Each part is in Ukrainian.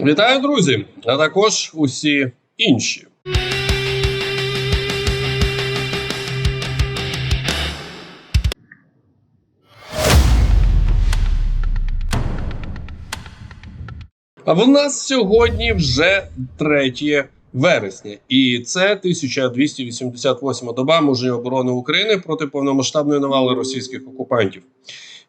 Вітаю, друзі! А також усі інші. А в нас сьогодні вже 3 вересня, і це 1288 доба мужньої оборони України проти повномасштабної навали російських окупантів.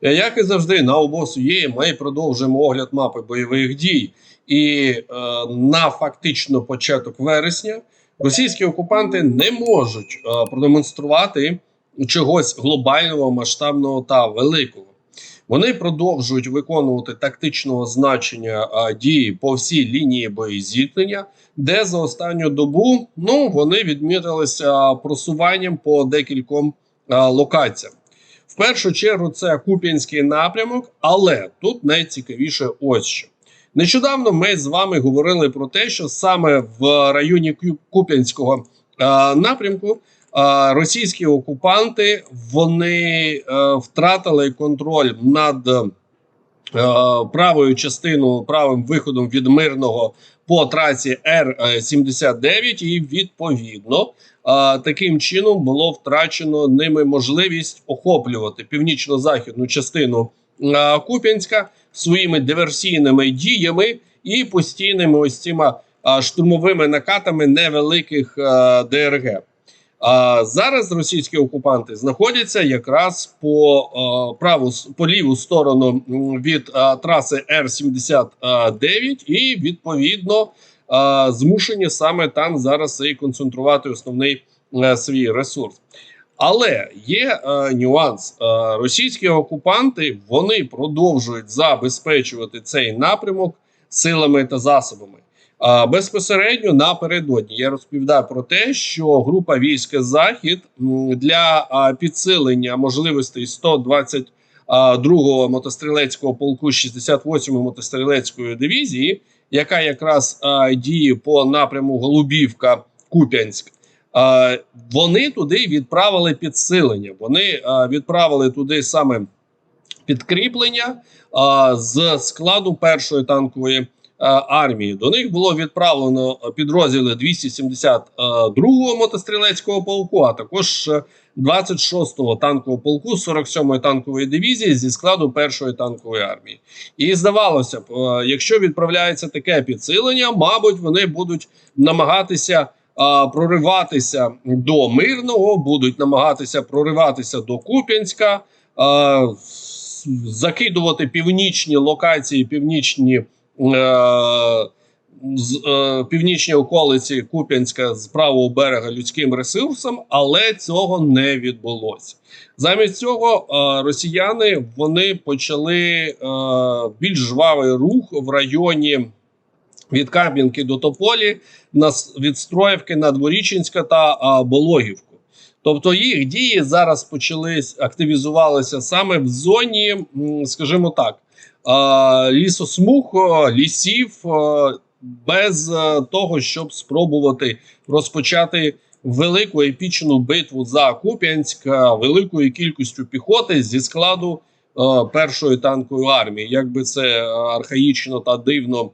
Е, Як і завжди, на обосу є. Ми продовжуємо огляд мапи бойових дій. І е, на фактично початок вересня російські окупанти не можуть е, продемонструвати чогось глобального, масштабного та великого. Вони продовжують виконувати тактичного значення а, дії по всій лінії боєзіткнення, де за останню добу ну вони відмітилися просуванням по декільком а, локаціям. В першу чергу це Куп'янський напрямок, але тут найцікавіше ось що. Нещодавно ми з вами говорили про те, що саме в районі Куп'янського напрямку російські окупанти вони е, втратили контроль над е, правою частиною, правим виходом від мирного по трасі Р-79, і відповідно е, таким чином було втрачено ними можливість охоплювати північно-західну частину е, Куп'янська своїми диверсійними діями і постійними ось цими е, штурмовими накатами невеликих е, ДРГ. А зараз російські окупанти знаходяться якраз по е, праву по ліву сторону від е, траси Р-79, і відповідно е, змушені саме там зараз і концентрувати основний е, свій ресурс. Але є е, нюанс: е, російські окупанти вони продовжують забезпечувати цей напрямок силами та засобами. Безпосередньо напередодні я розповідаю про те, що група військ Захід для підсилення можливостей 122-го мотострілецького полку 68-ї мотострілецької дивізії, яка якраз діє по напряму Голубівка Куп'янськ. Вони туди відправили підсилення. Вони відправили туди саме підкріплення з складу першої танкової армії. До них було відправлено підрозділи 272-го мотострілецького полку, а також е, 26-го танкового полку 47-ї танкової дивізії зі складу першої танкової армії. І здавалося б, е, якщо відправляється таке підсилення, мабуть, вони будуть намагатися. Прориватися до мирного, будуть намагатися прориватися до Куп'янська, закидувати північні локації, північні е, з, е, північні околиці Куп'янська з правого берега людським ресурсом, але цього не відбулося. Замість цього е, росіяни вони почали е, більш жвавий рух в районі. Від Кам'янки до Тополі, на Строївки на Дворічинська та Бологівку. Тобто їх дії зараз почались активізувалися саме в зоні, скажімо так, лісосмуг, лісів, без того, щоб спробувати розпочати велику епічну битву за Куп'янськ великою кількістю піхоти зі складу першої танкової армії. Як би це архаїчно та дивно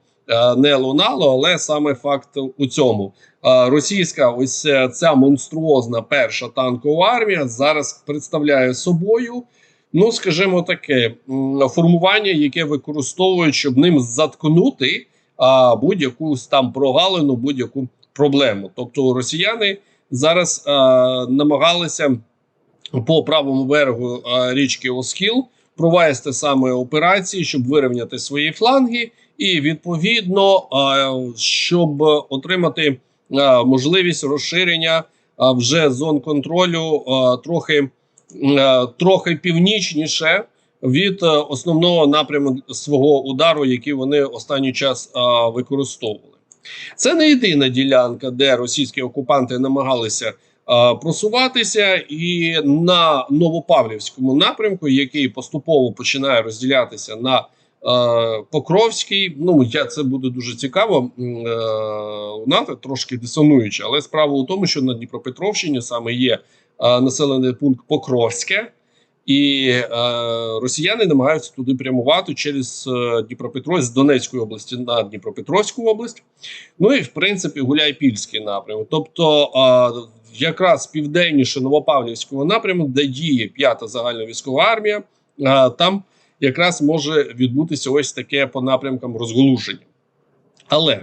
не лунало, але саме факт у цьому. Російська ось е, ця монструозна перша танкова армія зараз представляє собою. Ну, скажімо таке, формування, яке використовують, щоб ним заткнути а, будь-яку там прогалину, будь-яку проблему. Тобто росіяни зараз а, намагалися по правому берегу а, річки Оскіл провести саме операції, щоб вирівняти свої фланги, і відповідно, а, щоб отримати а, можливість розширення а, вже зон контролю а, трохи, трохи північніше від основного напряму свого удару, який вони останній час використовували. Це не єдина ділянка, де російські окупанти намагалися просуватися, і на Новопавлівському напрямку, який поступово починає розділятися на е, Покровський. Ну я це буде дуже цікаво. м, Е, трошки дисонуюче, але справа у тому, що на Дніпропетровщині саме є е, населений пункт Покровське. і е, росіяни намагаються туди прямувати через е, Дніпропетровськ з Донецької області на Дніпропетровську область. Ну і в принципі Гуляйпільський напрямок. Тобто, е, якраз південніше Новопавлівського напрямку, де діє п'ята загальна військова армія, е, там якраз може відбутися ось таке по напрямкам розголушення. Але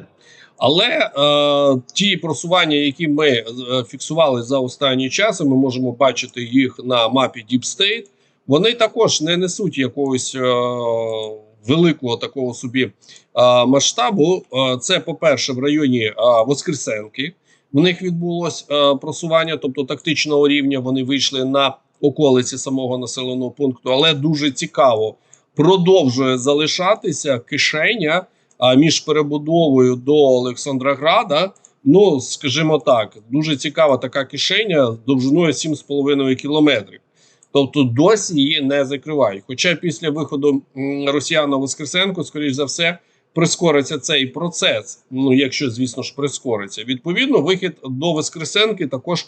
але е, ті просування, які ми е, фіксували за останній час, і ми можемо бачити їх на мапі Deep State, вони також не несуть якогось е, великого такого собі е, масштабу. Е, це, по-перше, в районі е, Воскресенки. В них відбулось е, просування, тобто тактичного рівня. Вони вийшли на околиці самого населеного пункту, але дуже цікаво продовжує залишатися кишеня між перебудовою до Олександрограда. Ну, скажімо так, дуже цікава така кишеня довжиною 7,5 кілометрів. Тобто досі її не закривають. Хоча після виходу росіян на Воскресенко, скоріш за все, прискориться цей процес. Ну, якщо, звісно ж, прискориться. Відповідно, вихід до Воскресенки також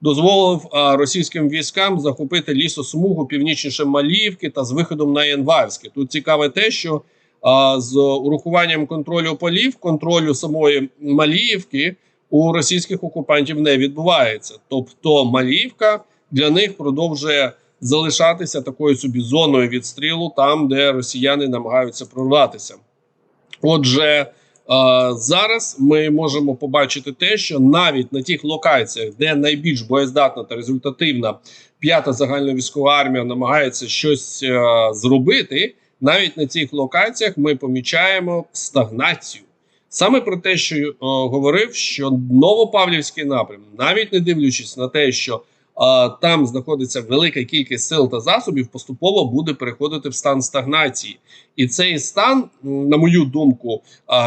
дозволив російським військам захопити лісосмугу північніше Маліївки та з виходом на Январське. Тут цікаве те, що а, з урахуванням контролю полів, контролю самої Маліївки у російських окупантів не відбувається. Тобто Маліївка для них продовжує залишатися такою собі зоною відстрілу, там де росіяни намагаються прорватися. Отже, зараз ми можемо побачити те, що навіть на тих локаціях, де найбільш боєздатна та результативна п'ята загальна військова армія намагається щось е, зробити, навіть на цих локаціях ми помічаємо стагнацію. Саме про те, що е, говорив, що Новопавлівський напрям, навіть не дивлячись на те, що там знаходиться велика кількість сил та засобів, поступово буде переходити в стан стагнації, і цей стан, на мою думку,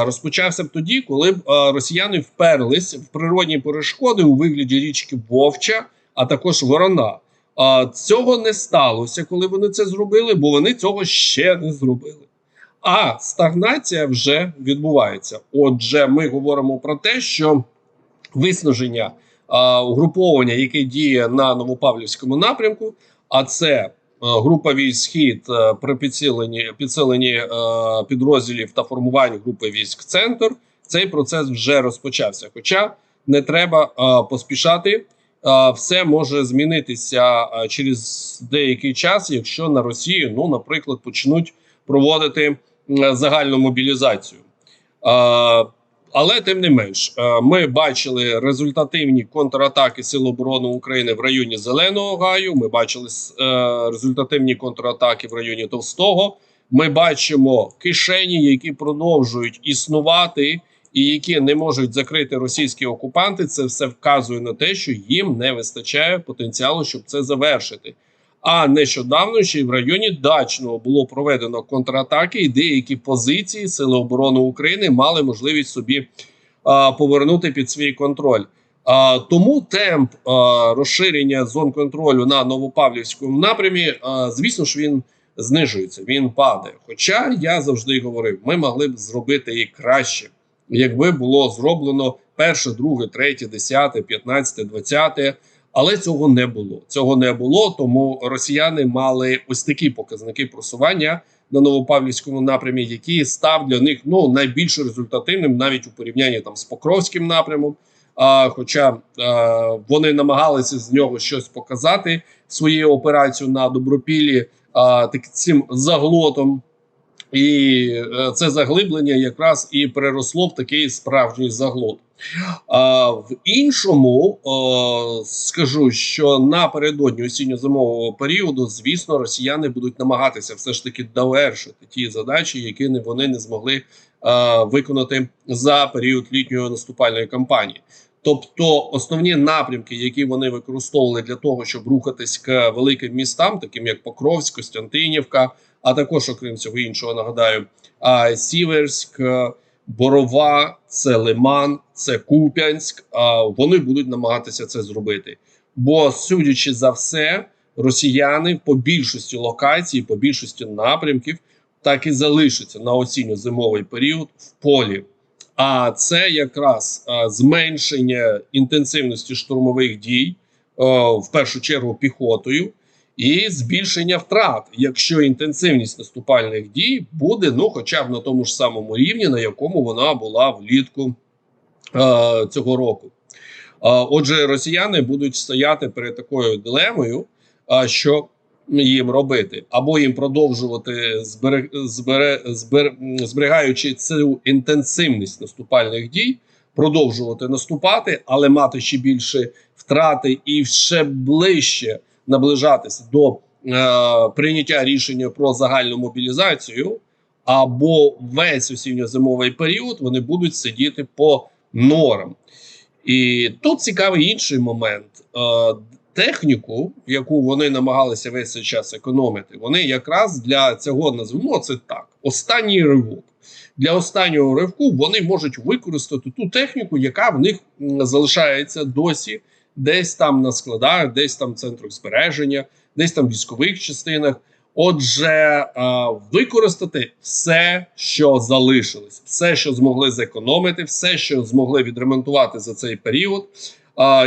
розпочався б тоді, коли б росіяни вперлись в природні перешкоди у вигляді річки Вовча, а також Ворона. Цього не сталося, коли вони це зробили, бо вони цього ще не зробили. А стагнація вже відбувається. Отже, ми говоримо про те, що виснаження угруповання, яке діє на Новопавлівському напрямку, а це е, група військ схід е, при підсиленні підсиленні е, підрозділів та формуванні групи військ центр. Цей процес вже розпочався. Хоча не треба поспішати. Все може змінитися через деякий час, якщо на Росії, ну наприклад, почнуть проводити загальну мобілізацію. Але тим не менш, е, ми бачили результативні контратаки Сил оборони України в районі Зеленого Гаю. Ми бачили е, результативні контратаки в районі Товстого. Ми бачимо кишені, які продовжують існувати, і які не можуть закрити російські окупанти. Це все вказує на те, що їм не вистачає потенціалу, щоб це завершити. А нещодавно ще й в районі Дачного було проведено контратаки, і деякі позиції Сили оборони України мали можливість собі а, повернути під свій контроль. А, тому темп а, розширення зон контролю на Новопавлівському напрямі, а, звісно ж, він знижується, він падає. Хоча я завжди говорив, ми могли б зробити і краще, якби було зроблено перше, друге, третє, десяте, п'ятнадцяте, двадцяте. Але цього не було. Цього не було, тому росіяни мали ось такі показники просування на Новопавлівському напрямі, які став для них ну найбільш результативним, навіть у порівнянні там з Покровським напрямом. А, Хоча а, вони намагалися з нього щось показати своєю операцією на добропіллі а, так цим заглотом. І е, це заглиблення якраз і переросло в такий справжній заглот. В іншому скажу, що напередодні осінньо-зимового періоду, звісно, росіяни будуть намагатися все ж таки довершити ті задачі, які вони не змогли виконати за період літньої наступальної кампанії. Тобто основні напрямки, які вони використовували для того, щоб рухатись к великим містам, таким як Покровськ, Костянтинівка, а також, окрім цього іншого, нагадаю, Сіверськ, Борова, це Лиман, це Куп'янськ. А вони будуть намагатися це зробити. Бо, судячи за все, росіяни по більшості локацій, по більшості напрямків, так і залишаться на осінньо-зимовий період в полі. А це якраз а, зменшення інтенсивності штурмових дій, о, в першу чергу піхотою. І збільшення втрат, якщо інтенсивність наступальних дій буде ну, хоча б на тому ж самому рівні, на якому вона була влітку е, цього року. Е, отже, росіяни будуть стояти перед такою дилемою, е, що їм робити, або їм продовжувати зберег, збере, збер, зберігаючи цю інтенсивність наступальних дій, продовжувати наступати, але мати ще більше втрати і ще ближче наближатися до е, прийняття рішення про загальну мобілізацію, або весь осінньо-зимовий період вони будуть сидіти по норам. І тут цікавий інший момент. Е, техніку, яку вони намагалися весь цей час економити, вони якраз для цього назвемо це так: останній ривок. Для останнього ривку вони можуть використати ту техніку, яка в них залишається досі, десь там на складах, десь там в центрах збереження, десь там в військових частинах. Отже, е, використати все, що залишилось, все, що змогли зекономити, все, що змогли відремонтувати за цей період.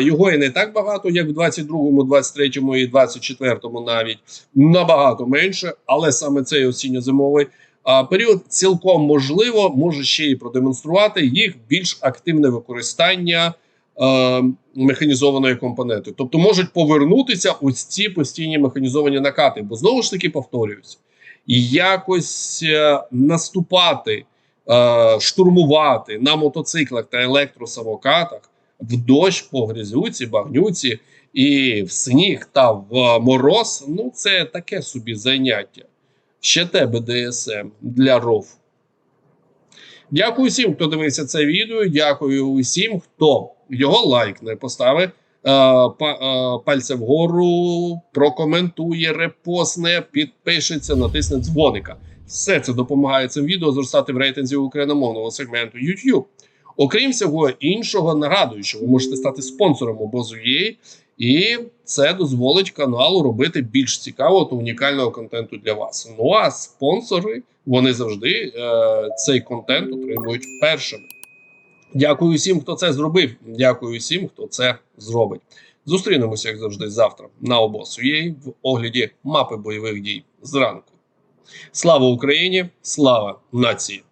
Його і не так багато, як в 22-му, 23-му і 24-му навіть набагато менше, але саме цей осінньо-зимовий період цілком можливо може ще й продемонструвати їх більш активне використання механізованої компоненти. Тобто можуть повернутися ось ці постійні механізовані накати, бо знову ж таки повторююся, і якось е, наступати, е, штурмувати на мотоциклах та електросамокатах в дощ по грязюці, багнюці і в сніг та в мороз. Ну, це таке собі заняття. Ще тебе ДСМ для ров. Дякую всім, хто дивився це відео. Дякую усім, хто його лайк не поставив. е, е, Пальця вгору, прокоментує, репостне, підпишеться, натисне дзвоника. Все це допомагає цим відео зростати в рейтинзі україномовного сегменту YouTube. Окрім всього іншого, нагадую, що ви можете стати спонсором обозу UA, і це дозволить каналу робити більш цікавого та унікального контенту для вас. Ну а спонсори вони завжди е, цей контент отримують першими. Дякую всім, хто це зробив. Дякую всім, хто це зробить. Зустрінемося, як завжди, завтра на обосує в огляді мапи бойових дій зранку. Слава Україні! Слава нації!